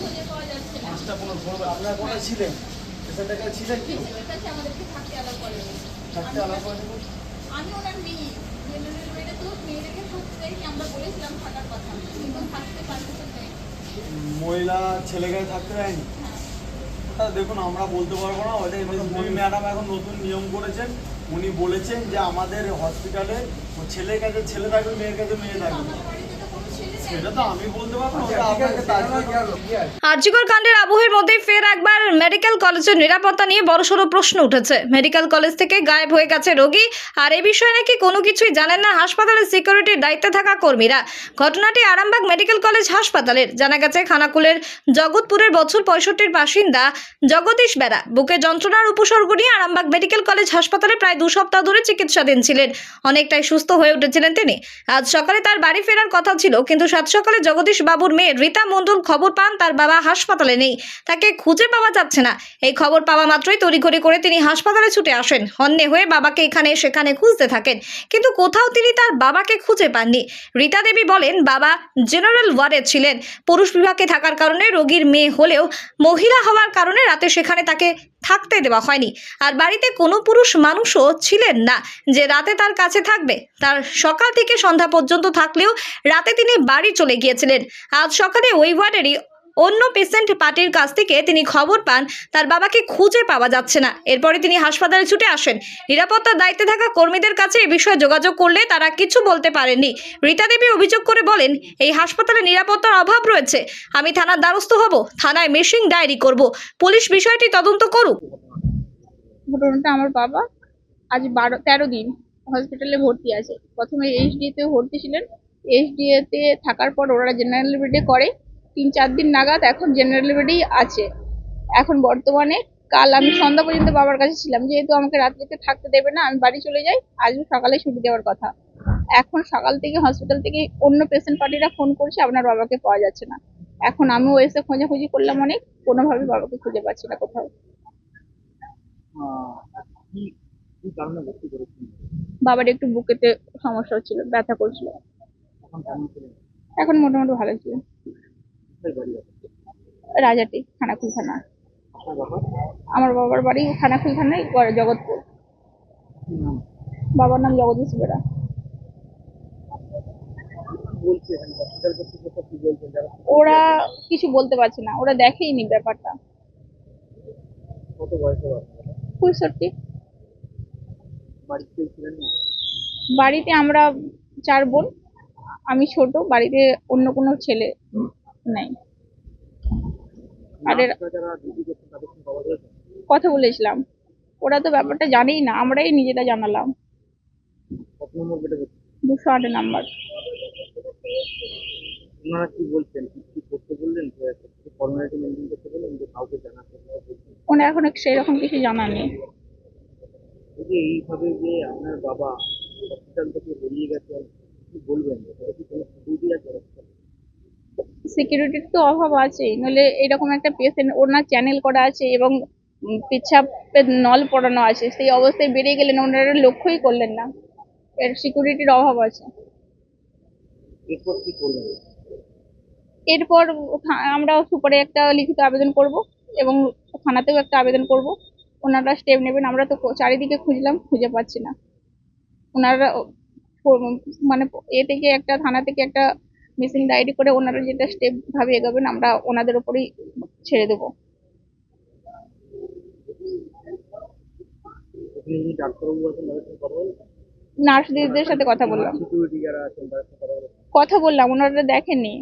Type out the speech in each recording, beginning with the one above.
খুঁজে পাওয়া যাচ্ছে না পাঁচটা পনেরো পনেরো আপনারা কোথায় ছিলেন? পেশেন্টের কাছে ছিলেন কি? পেশেন্টের কাছে আমাদেরকে থাকতে আলাদা করেনি। থাকতে আলাদা করে আমি ওনার মেয়ে। জেনারেল বেডে তো মেয়েদেরকে থাকতে দেয়নি আমরা বলেছিলাম থাকার কথা। কিন্তু থাকতে পারতেছে মহিলা দেয়নি? হ্যাঁ। দেখুন আমরা বলতে পারব না ম্যাডাম এখন নতুন নিয়ম করেছেন। উনি বলেছেন যে আমাদের হসপিটালে ও ছেলের কাছে ছেলে থাকবে মেয়ের কাছে মেয়ে থাকবে। আরজিকর কাণ্ডের আবহের মধ্যে ফের একবার মেডিকেল কলেজের নিরাপত্তা নিয়ে বড়সড় প্রশ্ন উঠেছে। মেডিকেল কলেজ থেকে গায়েব হয়ে গেছে রোগী, আর এই বিষয়ে নাকি কোনো কিছুই জানেন না হাসপাতালের সিকিউরিটির দায়িত্বে থাকা কর্মীরা। ঘটনাটি আরামবাগ মেডিকেল কলেজ হাসপাতালের, জানা গেছে খানাকুলের জগৎপুরের বছর পঁয়ষট্টির বাসিন্দা জগদীশ বেড়া। বুকে যন্ত্রণার উপসর্গ নিয়ে আরামবাগ মেডিকেল কলেজ হাসপাতালে প্রায় দু সপ্তাহ ধরে চিকিৎসাধীন ছিলেন। অনেকটাই সুস্থ হয়ে উঠেছিলেন তিনি। আজ সকালে তার বাড়ি ফেরার কথা ছিল, কিন্তু সাত সকালে জগদীশ বাবুর মেয়ে রীতা মণ্ডল খবর পান, তার বাবা হাসপাতালে নেই। তাকে খুঁজে পাওয়া যাচ্ছে না। এই খবর পাওয়া মাত্রই তড়িঘড়ি করে তিনি হাসপাতালে ছুটে আসেন। হন্যে হয়ে বাবাকে এখানে, সেখানে খুঁজতে থাকেন। কিন্তু কোথাও তিনি তার বাবাকে খুঁজে পাননি। রীতা দেবী বলেন, বাবা জেনারেল ওয়ার্ডে ছিলেন। পুরুষ বিভাগে থাকার কারণে রোগীর মেয়ে হলেও মহিলা হওয়ার কারণে রাতে সেখানে তাকে থাকতে দেওয়া হয়নি। আর বাড়িতে কোনো পুরুষ মানুষও ছিলেন না যে রাতে তার কাছে থাকবে। তার সকাল থেকে সন্ধ্যা পর্যন্ত থাকলেও রাতে তিনি বাড়ি চলে গিয়েছিলেন। আজ সকালে ওই ওয়ার্ডেরই অন্য পেশেন্ট পার্টির কাছ থেকে তিনি খবর পান, তার বাবাকে খুঁজে পাওয়া যাচ্ছে না। এরপরে তিনি হাসপাতালে ছুটে আসেন। নিরাপত্তার দায়িত্বে থাকা কর্মীদের কাছে এ বিষয়ে যোগাযোগ করলে তারা কিছু বলতে পারেননি। রীতা দেবী অভিযোগ করে বলেন, এই হাসপাতালে নিরাপত্তার অভাব রয়েছে। আমি থানার দ্বারস্থ হব, থানায় মিসিং ডায়েরি করব। পুলিশ বিষয়টি তদন্ত করুক। ঘটনাটা আমার বাবা আজ বারো, তেরো দিন হসপিটালে ভর্তি আছে। প্রথমে এইচডিতে ভর্তি ছিলেন। এইচডিএতে থাকার পর ওরা জেনারেল বেডে করে। তিন চার দিন নাগাদ এখন জেনারেল বেডেই আছে। এখন বর্তমানে, কাল আমি সন্ধ্যা পর্যন্ত বাবার কাছে ছিলাম। যেহেতু আমাকে রাত্রিতে থাকতে দেবে না, আমি বাড়ি চলে যাই আজও সকালে ছুটি দেওয়ার কথা। এখন সকাল থেকে হসপিটাল থেকে অন্য পেশেন্ট পার্টিরা ফোন করছে, আপনার বাবাকে পাওয়া যাচ্ছে না। এখন আমিও এসে খোঁজাখুঁজি করলাম অনেক, কোনোভাবে বাবাকে খুঁজে পাচ্ছি না কোথাও। বাবার একটু বুকেতে সমস্যা হচ্ছিল, ব্যথা করছিল। এখন মোটামুটি ভালো ছিল। রাজাটি খানাকুল থানা। আমার বাবার বাড়ি খানাকুল থানায় জগৎপুর। বাবার নাম জগদীশ যারা ওরা কিছু বলতে পারছে না ওরা দেখেইনি ব্যাপারটা। পঁয়ষট্টি। বাড়িতে আমরা চার বোন আমি ছোট বাড়িতে অন্য কোনো ছেলে নেই। আর কথা বলেছিলাম। ওরা তো ব্যাপারটা জানেই না আমরাই নিজেরা জানালাম। দুশো আট নাম্বার। ওনারা কি বলছেন? কি কি করতে বললেন? যে ফর্মালিটি মেনটেন করতে বললেন যে কাউকে জানাতে ওনার এখন সেরকম কিছু জানা নেই যে এইভাবে যে আপনার বাবা হসপিটাল থেকে বেরিয়ে গেছেন কি বলবেন? কি কোনো আছে? সিকিউরিটির তো অভাব আছেই। নইলে এরকম একটা পেশেন্ট ওনার চ্যানেল করা আছে এবং পেচ্ছাপের নল পড়ানো আছে সেই অবস্থায় বেরিয়ে গেলেন ওনারা লক্ষ্যই করলেন না। এর সিকিউরিটির অভাব আছে। এরপর কি করবেন এরপর আমরা সুপারে একটা লিখিত আবেদন করব এবং থানাতেও একটা আবেদন করব। ওনারা স্টেপ নেবেন আমরা তো চারিদিকে খুঁজলাম খুঁজে পাচ্ছি না। ওনারা মানে এ থেকে একটা থানা থেকে একটা মিসিং ডায়েরি করে ওনারা যেটা স্টেপ ভাবে এগোবেন আমরা ওনাদের উপরেই ছেড়ে দেবো। নার্স দিদিদের সাথে কথা বললাম। কথা বললাম ওনারা দেখেননি।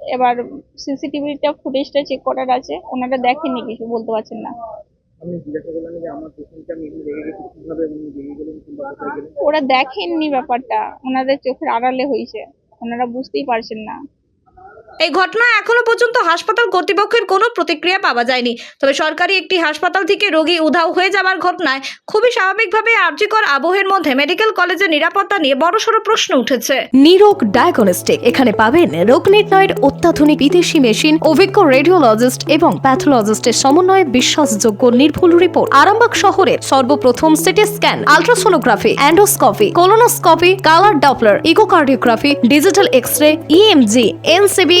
এবার সিসিটিভিটা ফুটেজটা চেক করার আছে ওনারা দেখেননি কিছু বলতে পারছেন না। ওরা দেখেননি ব্যাপারটা ওনাদের চোখের আড়ালে হয়েছে। ওনারা বুঝতেই পারছেন না। এই ঘটনায় এখনও পর্যন্ত হাসপাতাল কর্তৃপক্ষের কোনো প্রতিক্রিয়া পাওয়া যায়নি। তবে সরকারি একটি হাসপাতাল থেকে রোগী উধাও হয়ে যাওয়ার ঘটনায় খুবই স্বাভাবিকভাবে আর্যিকর আবহের মধ্যে মেডিকেল কলেজের নিরাপত্তা নিয়ে বড়সড় প্রশ্ন উঠেছে। নিরোগ ডায়াগনস্টিক এখানে পাবেন রোগ নির্ণয়ের অত্যাধুনিক বিদেশি মেশিন, অভিজ্ঞ রেডিওলজিস্ট এবং প্যাথোলজিস্টের সমন্বয়ে বিশ্বাসযোগ্য নির্ভুল রিপোর্ট। আরামবাগ শহরের সর্বপ্রথম CT scan, ultrasonography, endoscopy, colonoscopy, colour doppler, echocardiography, digital X ray EMG NCV